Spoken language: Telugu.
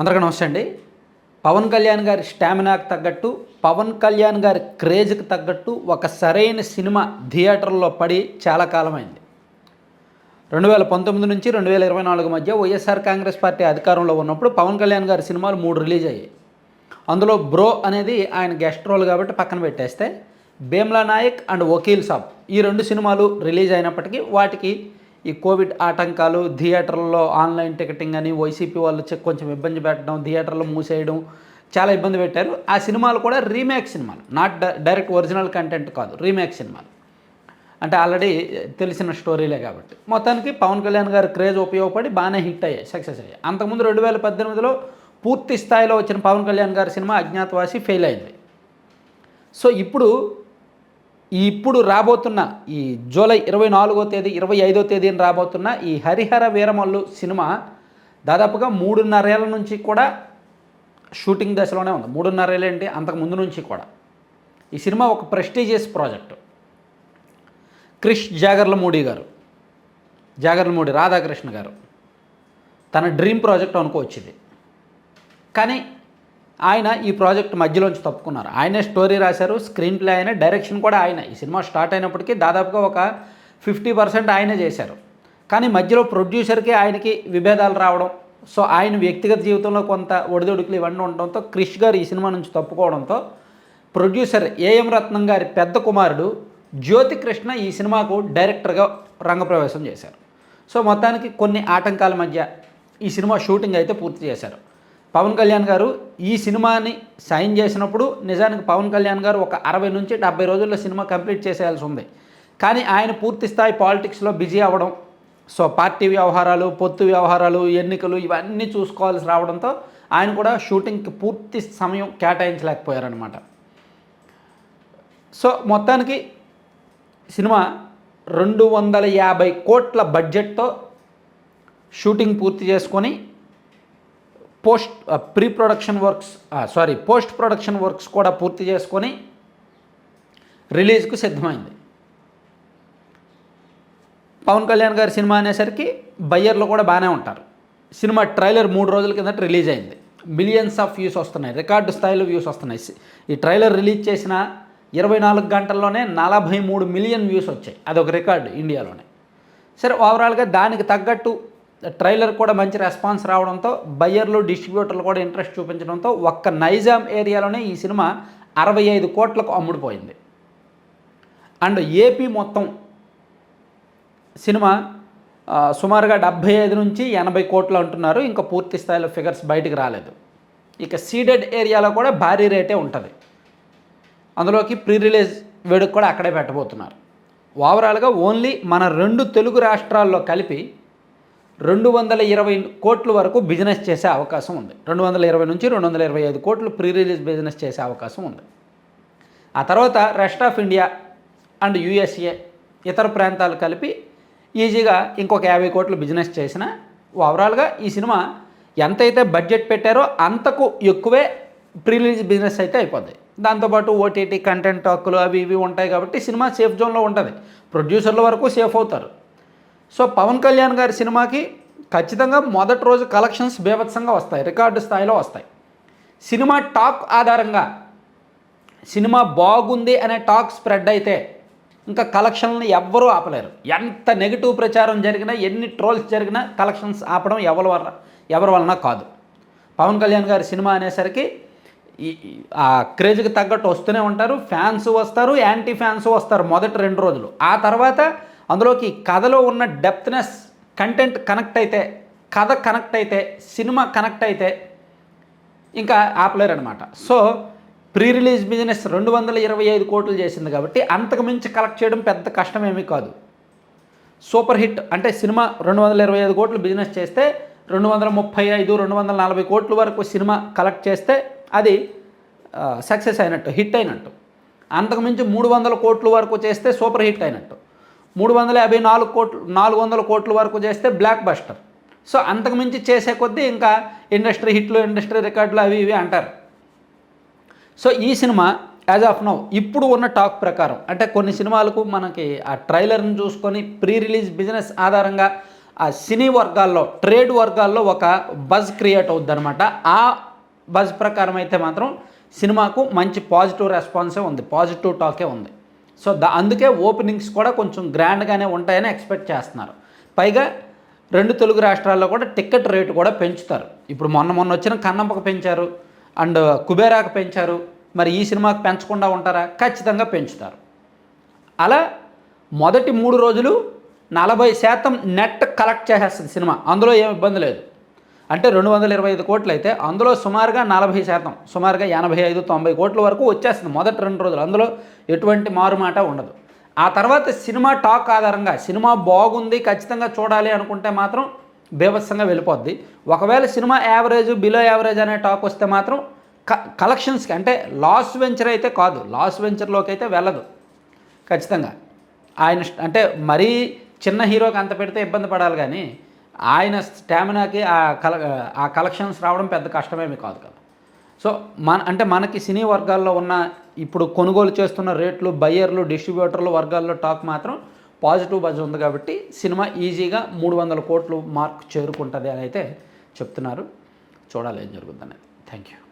అందరికీ నమస్తే అండి. పవన్ కళ్యాణ్ గారి స్టామినాకు తగ్గట్టు పవన్ కళ్యాణ్ గారి క్రేజ్కి తగ్గట్టు ఒక సరైన సినిమా థియేటర్లో పడి చాలా కాలమైంది. రెండు వేల పంతొమ్మిది నుంచి రెండు వేల ఇరవై నాలుగు మధ్య వైఎస్ఆర్ కాంగ్రెస్ పార్టీ అధికారంలో ఉన్నప్పుడు పవన్ కళ్యాణ్ గారి సినిమాలు మూడు రిలీజ్ అయ్యాయి. అందులో బ్రో అనేది ఆయన గెస్ట్ రోల్ కాబట్టి పక్కన పెట్టేస్తే భీమ్లా నాయక్ అండ్ వకీల్ సాబ్ ఈ రెండు సినిమాలు రిలీజ్ అయినప్పటికీ వాటికి ఈ కోవిడ్ ఆటంకాలు థియేటర్లలో ఆన్లైన్ టికెటింగ్ అని వైసీపీ వాళ్ళు కొంచెం ఇబ్బంది పెట్టడం థియేటర్లు మూసేయడం చాలా ఇబ్బంది పెట్టారు. ఆ సినిమాలు కూడా రీమేక్ సినిమాలు. నాట్ డైరెక్ట్ ఒరిజినల్ కంటెంట్ కాదు రీమేక్ సినిమాలు. అంటే ఆల్రెడీ తెలిసిన స్టోరీలే కాబట్టి. మొత్తానికి పవన్ కళ్యాణ్ గారి క్రేజ్ ఉపయోగపడి బాగానే హిట్ అయ్యాయి సక్సెస్ అయ్యాయి. అంతకుముందు రెండు వేల పద్దెనిమిదిలో పూర్తి స్థాయిలో వచ్చిన పవన్ కళ్యాణ్ గారి సినిమా అజ్ఞాతవాసి ఫెయిల్ అయింది. సో ఇప్పుడు ఇప్పుడు రాబోతున్న ఈ జూలై ఇరవై నాలుగో తేదీ ఇరవై ఐదో తేదీన రాబోతున్న ఈ హరిహర వీరమల్లు సినిమా దాదాపుగా మూడున్నరేళ్ళ నుంచి కూడా షూటింగ్ దశలోనే ఉంది. మూడున్నరేళ్ళు ఏంటి అంతకు ముందు నుంచి కూడా. ఈ సినిమా ఒక ప్రెస్టీజియస్ ప్రాజెక్టు. క్రిష్ జాగర్లమూడి గారు జాగర్లమూడి రాధాకృష్ణ గారు తన డ్రీమ్ ప్రాజెక్ట్ అనుకో వచ్చింది కానీ ఆయన ఈ ప్రాజెక్ట్ మధ్యలోంచి తప్పుకున్నారు. ఆయనే స్టోరీ రాశారు స్క్రీన్ ప్లే ఆయన డైరెక్షన్ కూడా ఆయన. ఈ సినిమా స్టార్ట్ అయినప్పటికీ దాదాపుగా ఒక ఫిఫ్టీ పర్సెంట్ ఆయనే చేశారు. కానీ మధ్యలో ప్రొడ్యూసర్కి ఆయనకి విభేదాలు రావడం సో ఆయన వ్యక్తిగత జీవితంలో కొంత ఒడిదొడుకులు ఇవన్నీ ఉండడంతో క్రిష్ గారు ఈ సినిమా నుంచి తప్పుకోవడంతో ప్రొడ్యూసర్ ఏఎం రత్నం గారి పెద్ద కుమారుడు జ్యోతి కృష్ణ ఈ సినిమాకు డైరెక్టర్గా రంగప్రవేశం చేశారు. సో మొత్తానికి కొన్ని ఆటంకాల మధ్య ఈ సినిమా షూటింగ్ అయితే పూర్తి చేశారు. పవన్ కళ్యాణ్ గారు ఈ సినిమాని సైన్ చేసినప్పుడు నిజానికి పవన్ కళ్యాణ్ గారు ఒక అరవై నుంచి డెబ్బై రోజుల్లో సినిమా కంప్లీట్ చేసేయాల్సి ఉంది. కానీ ఆయన పూర్తి స్థాయి పాలిటిక్స్లో బిజీ అవ్వడం సో పార్టీ వ్యవహారాలు పొత్తు వ్యవహారాలు ఎన్నికలు ఇవన్నీ చూసుకోవాల్సి రావడంతో ఆయన కూడా షూటింగ్కి పూర్తి సమయం కేటాయించలేకపోయారనమాట సో మొత్తానికి సినిమా రెండు వందల యాభై కోట్ల బడ్జెట్తో షూటింగ్ పూర్తి చేసుకొని post pre production works sorry post production works కూడా పూర్తి చేసుకొని రిలీజ్కు సిద్ధమైంది. పవన్ కళ్యాణ్ గారి సినిమా అనేసరికి బయ్యర్లు కూడా బాగానే ఉంటారు. సినిమా ట్రైలర్ మూడు రోజుల కిందట రిలీజ్ అయింది. మిలియన్స్ ఆఫ్ వ్యూస్ వస్తున్నాయి. రికార్డు స్థాయిలో వ్యూస్ వస్తున్నాయి. ఈ ట్రైలర్ రిలీజ్ చేసిన ఇరవై నాలుగు గంటల్లోనే నలభై మూడు మిలియన్ వ్యూస్ వచ్చాయి. అదొక రికార్డు ఇండియాలోనే. సరే ఓవరాల్గా దానికి తగ్గట్టు ట్రైలర్ కూడా మంచి రెస్పాన్స్ రావడంతో బయ్యర్లు డిస్ట్రిబ్యూటర్లు కూడా ఇంట్రెస్ట్ చూపించడంతో ఒక్క నైజాం ఏరియాలోనే ఈ సినిమా అరవై ఐదు కోట్లకు అమ్ముడుపోయింది. అండ్ ఏపీ మొత్తం సినిమా సుమారుగా డెబ్భై ఐదు నుంచి ఎనభై కోట్లు అంటున్నారు. ఇంకా పూర్తి స్థాయిలో ఫిగర్స్ బయటికి రాలేదు. ఇక సీడెడ్ ఏరియాలో కూడా భారీ రేటే ఉంటుంది. అందులోకి ప్రీ రిలీజ్ వేడుక కూడా అక్కడే పెట్టబోతున్నారు. ఓవరాల్గా ఓన్లీ మన రెండు తెలుగు రాష్ట్రాల్లో కలిపి రెండు వందల ఇరవై కోట్ల వరకు బిజినెస్ చేసే అవకాశం ఉంది. రెండు వందల ఇరవై నుంచి రెండు వందల ఇరవై ఐదు కోట్లు ప్రీ రిలీజ్ బిజినెస్ చేసే అవకాశం ఉంది. ఆ తర్వాత rest of India and USA ఇతర ప్రాంతాలు కలిపి ఈజీగా ఇంకొక యాభై కోట్లు బిజినెస్ చేసిన ఓవరాల్గా ఈ సినిమా ఎంతైతే బడ్జెట్ పెట్టారో అంతకు ఎక్కువే ప్రీ రిలీజ్ బిజినెస్ అయితే అయిపోద్ది. దాంతోపాటు ఓటీటీ కంటెంట్ హక్కులు అవి ఇవి ఉంటాయి కాబట్టి సినిమా సేఫ్ జోన్లో ఉంటుంది. ప్రొడ్యూసర్ల వరకు సేఫ్ అవుతారు. సో పవన్ కళ్యాణ్ గారి సినిమాకి ఖచ్చితంగా మొదటి రోజు కలెక్షన్స్ బీభత్సంగా వస్తాయి రికార్డు స్థాయిలో వస్తాయి. సినిమా టాక్ ఆధారంగా సినిమా బాగుంది అనే టాక్ స్ప్రెడ్ అయితే ఇంకా కలెక్షన్లను ఎవ్వరూ ఆపలేరు. ఎంత నెగిటివ్ ప్రచారం జరిగినా ఎన్ని ట్రోల్స్ జరిగినా కలెక్షన్స్ ఆపడం ఎవరి వల్ల ఎవరి వలన కాదు. పవన్ కళ్యాణ్ గారి సినిమా అనేసరికి ఆ క్రేజ్కి తగ్గట్టు వస్తూనే ఉంటారు ఫ్యాన్స్ వస్తారు యాంటీ ఫ్యాన్స్ వస్తారు మొదటి రెండు రోజులు. ఆ తర్వాత అందులోకి కథలో ఉన్న డెప్త్నెస్ కంటెంట్ కనెక్ట్ అయితే కథ కనెక్ట్ అయితే సినిమా కనెక్ట్ అయితే ఇంకా ఆపలేరనమాట సో ప్రీ రిలీజ్ బిజినెస్ రెండు వందల ఇరవై ఐదు కోట్లు చేసింది కాబట్టి అంతకు మించి కలెక్ట్ చేయడం పెద్ద కష్టమేమీ కాదు. సూపర్ హిట్ అంటే సినిమా రెండు వందల ఇరవై ఐదు కోట్లు బిజినెస్ చేస్తే రెండు వందల ముప్పై ఐదు రెండు వందల నలభై కోట్ల వరకు సినిమా కలెక్ట్ చేస్తే అది సక్సెస్ అయినట్టు హిట్ అయినట్టు. అంతకుమించి మూడు వందల కోట్ల వరకు చేస్తే సూపర్ హిట్ అయినట్టు. మూడు వందల యాభై నాలుగు కోట్లు నాలుగు వందల కోట్ల వరకు చేస్తే బ్లాక్ బస్టర్. సో అంతకుమించి చేసే కొద్దీ ఇంకా ఇండస్ట్రీ హిట్లు ఇండస్ట్రీ రికార్డులు అవి ఇవి అంటారు. సో ఈ సినిమా యాజ్ ఆఫ్ నౌ ఇప్పుడు ఉన్న టాక్ ప్రకారం అంటే కొన్ని సినిమాలకు మనకి ఆ ట్రైలర్ని చూసుకొని ప్రీ రిలీజ్ బిజినెస్ ఆధారంగా ఆ సినీ వర్గాల్లో ట్రేడ్ వర్గాల్లో ఒక బజ్ క్రియేట్ అవుద్దనమాట ఆ బజ్ ప్రకారం అయితే మాత్రం సినిమాకు మంచి పాజిటివ్ రెస్పాన్సే ఉంది పాజిటివ్ టాకే ఉంది. సో దా అందుకే ఓపెనింగ్స్ కూడా కొంచెం గ్రాండ్గానే ఉంటాయని ఎక్స్పెక్ట్ చేస్తున్నారు. పైగా రెండు తెలుగు రాష్ట్రాల్లో కూడా టికెట్ రేటు కూడా పెంచుతారు. ఇప్పుడు మొన్న మొన్న వచ్చిన కన్నంపకు పెంచారు అండ్ కుబేరాకు పెంచారు మరి ఈ సినిమాకి పెంచకుండా ఉంటారా? ఖచ్చితంగా పెంచుతారు. అలా మొదటి మూడు రోజులు నలభై శాతం నెట్ కలెక్ట్ చేసేస్తుంది సినిమా అందులో ఏం ఇబ్బంది లేదు. అంటే రెండు వందల ఇరవై ఐదు కోట్లు అయితే అందులో సుమారుగా నలభై శాతం సుమారుగా ఎనభై ఐదు తొంభై కోట్ల వరకు వచ్చేస్తుంది మొదటి రెండు రోజులు. అందులో ఎటువంటి మారుమాట ఉండదు. ఆ తర్వాత సినిమా టాక్ ఆధారంగా సినిమా బాగుంది ఖచ్చితంగా చూడాలి అనుకుంటే మాత్రం బీభత్సంగా వెళ్ళిపోద్ది. ఒకవేళ సినిమా యావరేజ్ బిలో యావరేజ్ అనే టాక్ వస్తే మాత్రం క కలెక్షన్స్కి అంటే లాస్ వెంచర్ అయితే కాదు లాస్ వెంచర్లోకి అయితే వెళ్ళదు. ఖచ్చితంగా. ఆయన అంటే మరీ చిన్న హీరోకి అంత పెడితే ఇబ్బంది పడాలి కానీ ఆయన స్టామినాకి ఆ కల ఆ కలెక్షన్స్ రావడం పెద్ద కష్టమేమి కాదు కదా. సో మన అంటే మనకి సినీ వర్గాల్లో ఉన్న ఇప్పుడు కొనుగోలు చేస్తున్న రేట్లు బయ్యర్లు డిస్ట్రిబ్యూటర్లు వర్గాల్లో టాక్ మాత్రం పాజిటివ్ బజ్ ఉంది కాబట్టి సినిమా ఈజీగా మూడు వందల కోట్లు మార్క్ చేరుకుంటుంది అని అయితే చెప్తున్నారు. చూడాలి ఏం జరుగుతుంది అనేది. Thank you